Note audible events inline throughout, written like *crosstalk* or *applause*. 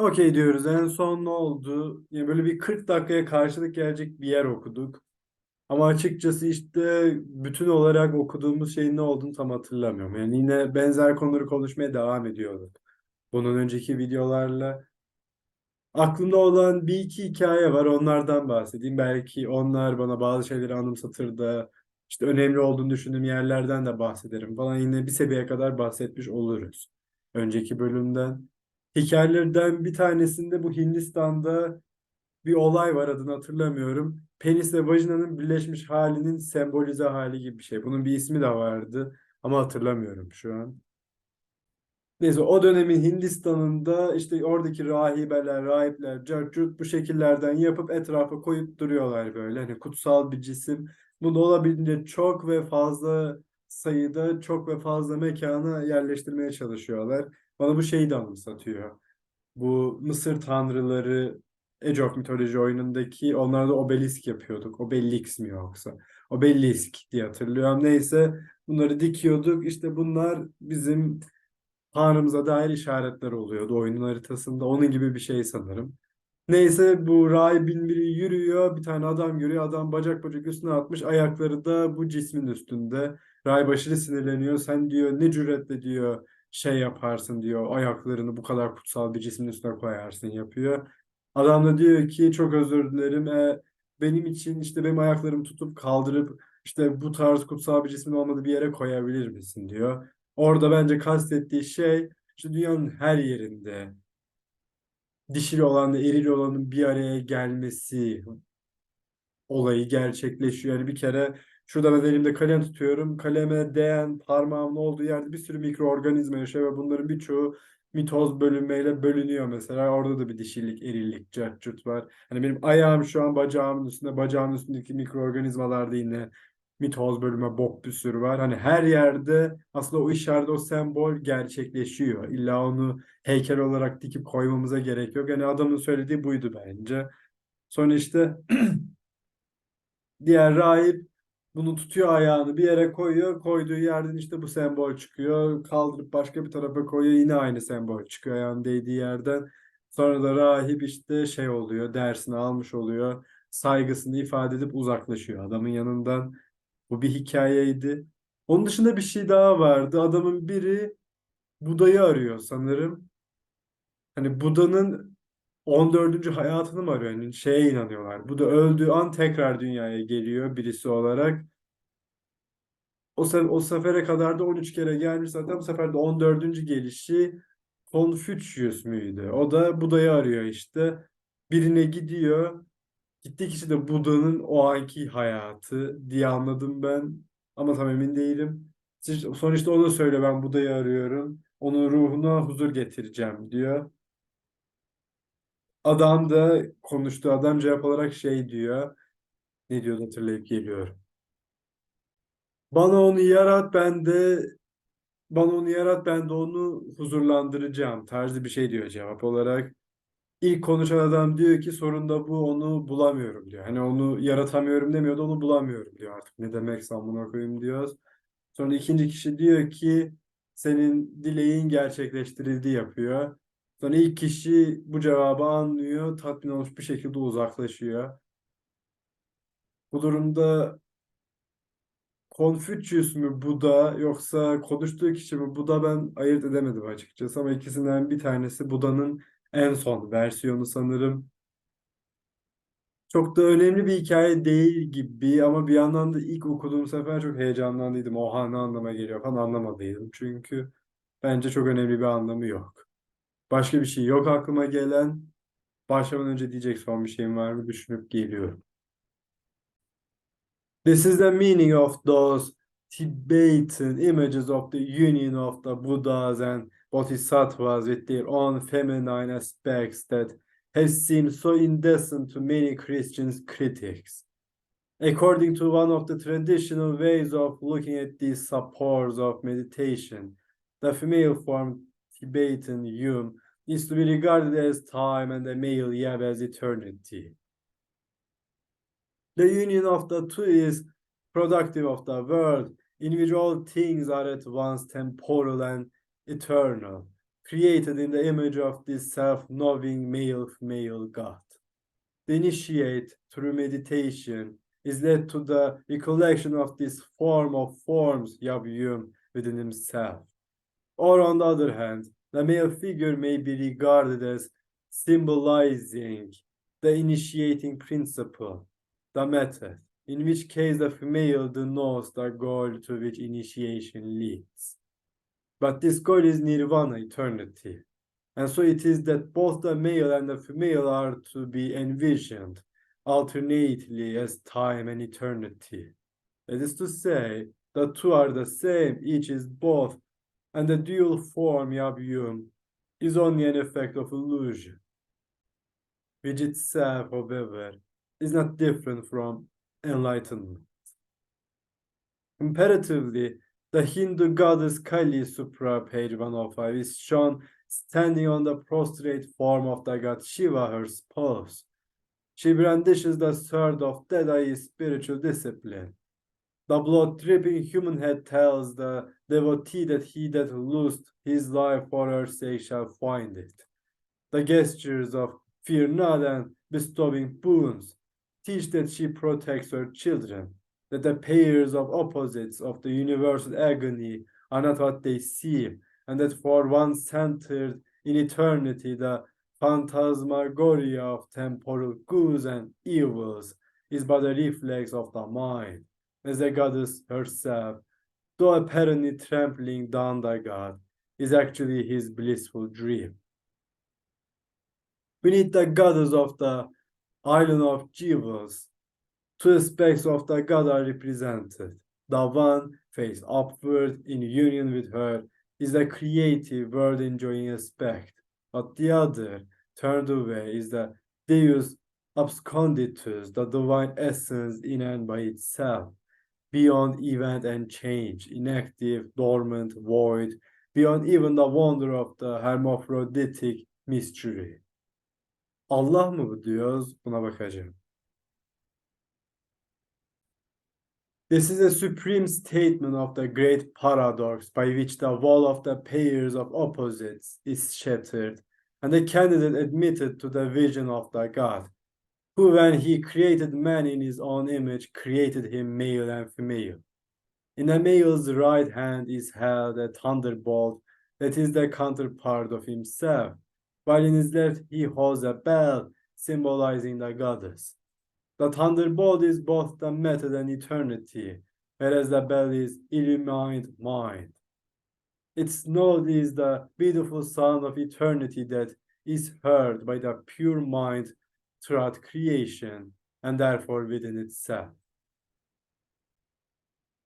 Okey diyoruz. En son ne oldu? Yani böyle bir 40 dakikaya karşılık gelecek bir yer okuduk. Ama açıkçası işte bütün olarak okuduğumuz şeyin ne olduğunu tam hatırlamıyorum. Yani yine benzer konuları konuşmaya devam ediyorduk. Bunun önceki videolarla. Aklımda olan bir iki hikaye var. Onlardan bahsedeyim. Belki onlar bana bazı şeyleri anımsatır da işte önemli olduğunu düşündüğüm yerlerden de bahsederim falan. Yine bir seviyeye kadar bahsetmiş oluruz. Önceki bölümden. Hikayelerden bir tanesinde bu Hindistan'da bir olay var adını hatırlamıyorum. Penis ve vajinanın birleşmiş halinin sembolize hali gibi bir şey. Bunun bir ismi de vardı ama hatırlamıyorum şu an. Neyse o dönemin Hindistan'ında işte oradaki rahibeler, rahipler, carcut bu şekillerden yapıp etrafa koyup duruyorlar böyle. Hani kutsal bir cisim. Bunu olabildiğince çok ve fazla sayıda, çok ve fazla mekana yerleştirmeye çalışıyorlar. Bana bu şeyi de anımsatıyor. Bu Mısır tanrıları Age of Mythology oyunundaki onlarda obelisk yapıyorduk. Obelix mi yoksa? Obelisk diye hatırlıyorum. Neyse bunları dikiyorduk. İşte bunlar bizim Tanrımıza dair işaretler oluyordu oyunun haritasında. Onun gibi bir şey sanırım. Neyse bu rahibin biri yürüyor. Bir tane adam görüyor. Adam bacak bacak üstüne atmış. Ayakları da bu cismin üstünde. Aşırı sinirleniyor. Sen diyor ne cüretle diyor şey yaparsın diyor. Ayaklarını bu kadar kutsal bir cismin üstüne koyarsın yapıyor. Adam da diyor ki çok özür dilerim. E, benim için işte benim ayaklarımı tutup kaldırıp işte bu tarz kutsal bir cismin olmadığı bir yere koyabilir misin diyor. Orada bence kastettiği şey işte dünyanın her yerinde dişili olanla eril olanın bir araya gelmesi olayı gerçekleşiyor. Yani bir kere şurada ben elimde kalem tutuyorum. Kaleme değen parmağımın olduğu yerde bir sürü mikroorganizma yaşıyor ve bunların birçoğu mitoz bölünmeyle bölünüyor mesela. Orada da bir dişilik, erillik, cart curt var. Hani benim ayağım şu an bacağımın üstünde, bacağımın üstündeki mikroorganizmalar da yine mitoz bölüme bok bir sürü var. Hani her yerde aslında o işarede o sembol gerçekleşiyor. İlla onu heykel olarak dikip koymamıza gerek yok. Yani adamın söylediği buydu bence. Sonra işte *clears throat* diğer rahip bunu tutuyor ayağını bir yere koyuyor. Koyduğu yerden işte bu sembol çıkıyor. Kaldırıp başka bir tarafa koyuyor. Yine aynı sembol çıkıyor ayağın değdiği yerden. Sonra da rahip işte şey oluyor. Dersini almış oluyor. Saygısını ifade edip uzaklaşıyor adamın yanından. Bu bir hikayeydi. Onun dışında bir şey daha vardı. Adamın biri Buda'yı arıyor sanırım. Hani Buda'nın 14. hayatını mı arıyor? Yani şeye inanıyorlar. Buda öldüğü an tekrar dünyaya geliyor birisi olarak. O, se o sefere kadar da 13 kere gelmiş zaten bu sefer de 14. gelişi Confucius müydü? O da Buda'yı arıyor işte. Birine gidiyor. Gittiği kişi de Buda'nın o anki hayatı diye anladım ben. Ama tam emin değilim. Sonuçta o da söyle ben Buda'yı arıyorum. Onun ruhuna huzur getireceğim diyor. Adam da konuştu. Adam cevap olarak şey diyor. Ne diyor hatırlayıp geliyor. Bana onu yarat ben de bana onu yarat ben de onu huzurlandıracağım tarzı bir şey diyor cevap olarak. İlk konuşan adam diyor ki sorun da bu onu bulamıyorum diyor. Hani onu yaratamıyorum demiyor da onu bulamıyorum diyor artık. Ne demekse amına koyayım diyoruz. Sonra ikinci kişi diyor ki senin dileğin gerçekleştirildi yapıyor. Sonra ilk kişi bu cevabı anlıyor, tatmin olmuş bir şekilde uzaklaşıyor. Bu durumda Confucius mu Buda yoksa konuştuğu kişi mi Buda ben ayırt edemedim açıkçası ama ikisinden bir tanesi Buda'nın en son versiyonu sanırım. Çok da önemli bir hikaye değil gibi ama bir yandan da ilk okuduğum sefer çok heyecanlandıydım. Oha ne anlama geliyor falan anlamadıydım. Çünkü bence çok önemli bir anlamı yok. Başka bir şey yok aklıma gelen. Başlamadan önce diyecek son bir şeyim var mı düşünüp geliyorum. This is the meaning of those Tibetan images of the union of the Buddhas and Bodhisattvas with their own feminine aspects that has seemed so indecent to many Christian critics. According to one of the traditional ways of looking at these supports of meditation, the female form Tibetan Yum is to be regarded as time and the male Yab as eternity. The union of the two is productive of the world, in which all things are at once temporal and eternal. created in the image of this self-knowing male male God. The initiate through meditation is led to the recollection of this form of forms Yabyum within himself. Or on the other hand, the male figure may be regarded as symbolizing the initiating principle, the method, in which case the female denotes the goal to which initiation leads. But this goal is nirvana, eternity. And so it is that both the male and the female are to be envisioned alternately as time and eternity. That is to say, the two are the same, each is both, and the dual form Yabyum is only an effect of illusion, which itself, however, is not different from enlightenment. Comparatively, the Hindu goddess Kali Supra, page 105, is shown standing on the prostrate form of the god Shiva, her spouse. She brandishes the sword of Dedai spiritual discipline. The blood dripping human head tells the devotee that he that loosed his life for her sake shall find it. The gestures of fear not and bestowing boons teach that she protects her children, that the pairs of opposites of the universal agony are not what they seem, and that for one centered in eternity, the phantasmagoria of temporal goods and evils is but a reflex of the mind, as the goddess herself, though apparently trampling down the god, is actually his blissful dream. Beneath the goddess of the island of jewels, two aspects of the god are represented. The one, face upward in union with her, is the creative, world enjoying aspect, but the other, turned away, is the Deus absconditus, the divine essence in and by itself, beyond event and change, inactive, dormant, void, beyond even the wonder of the hermaphroditic mystery. Allah mı bu diyoruz? Buna bakacağım. This is a supreme statement of the great paradox by which the wall of the pairs of opposites is shattered, and the candidate admitted to the vision of the God, who, when he created man in his own image, created him male and female. In a male's right hand is held a thunderbolt that is the counterpart of himself, while in his left he holds a bell symbolizing the goddess. The thunderbolt is both the method and eternity, whereas the bell is illumined mind. Its note is the beautiful sound of eternity that is heard by the pure mind throughout creation and therefore within itself.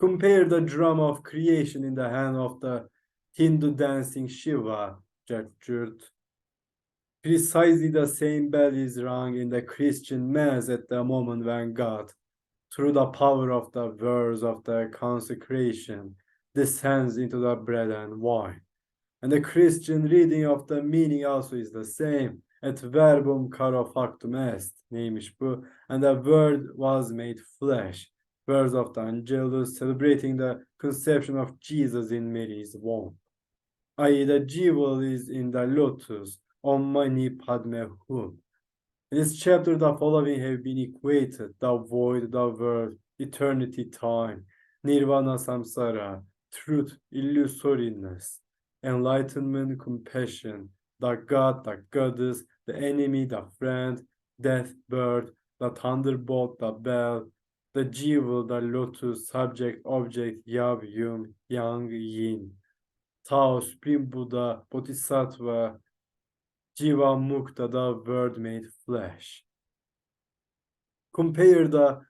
Compare the drum of creation in the hand of the Hindu dancing Shiva, Jagjurt, Precisely the same bell is rung in the Christian Mass at the moment when God, through the power of the words of the consecration, descends into the bread and wine. And the Christian reading of the meaning also is the same. Et verbum caro factum est, neymiş bu? And the word was made flesh. Words of the Angelus celebrating the conception of Jesus in Mary's womb. I.e. the jewel is in the lotus, Om Mani Padme Hum. In this chapter, the following have been equated the void, the world, eternity, time, nirvana, samsara, truth, illusoriness, enlightenment, compassion, the God, the goddess, the enemy, the friend, death, birth, the thunderbolt, the bell, the jewel, the lotus, subject, object, Yab, Yum, Yang, Yin, Tao, Supreme Buddha, Bodhisattva, Jiva Mukta, the word made flesh. Compare the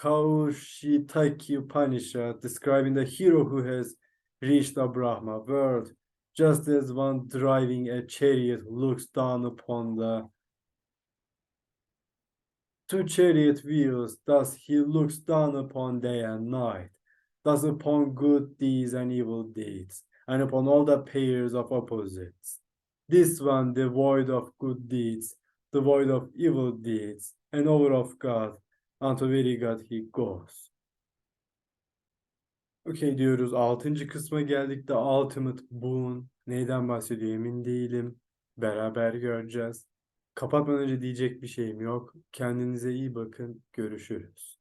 Kaushitaki Upanishad describing the hero who has reached the Brahma world, just as one driving a chariot looks down upon the two chariot wheels, thus he looks down upon day and night, thus upon good deeds and evil deeds, and upon all the pairs of opposites. This one devoid of good deeds, devoid of evil deeds, and over of God, unto very God he goes. Okay diyoruz. Altıncı kısma geldik. The ultimate boon, Neyden bahsediyor emin değilim. Beraber göreceğiz. Kapatmadan önce diyecek bir şeyim yok. Kendinize iyi bakın. Görüşürüz.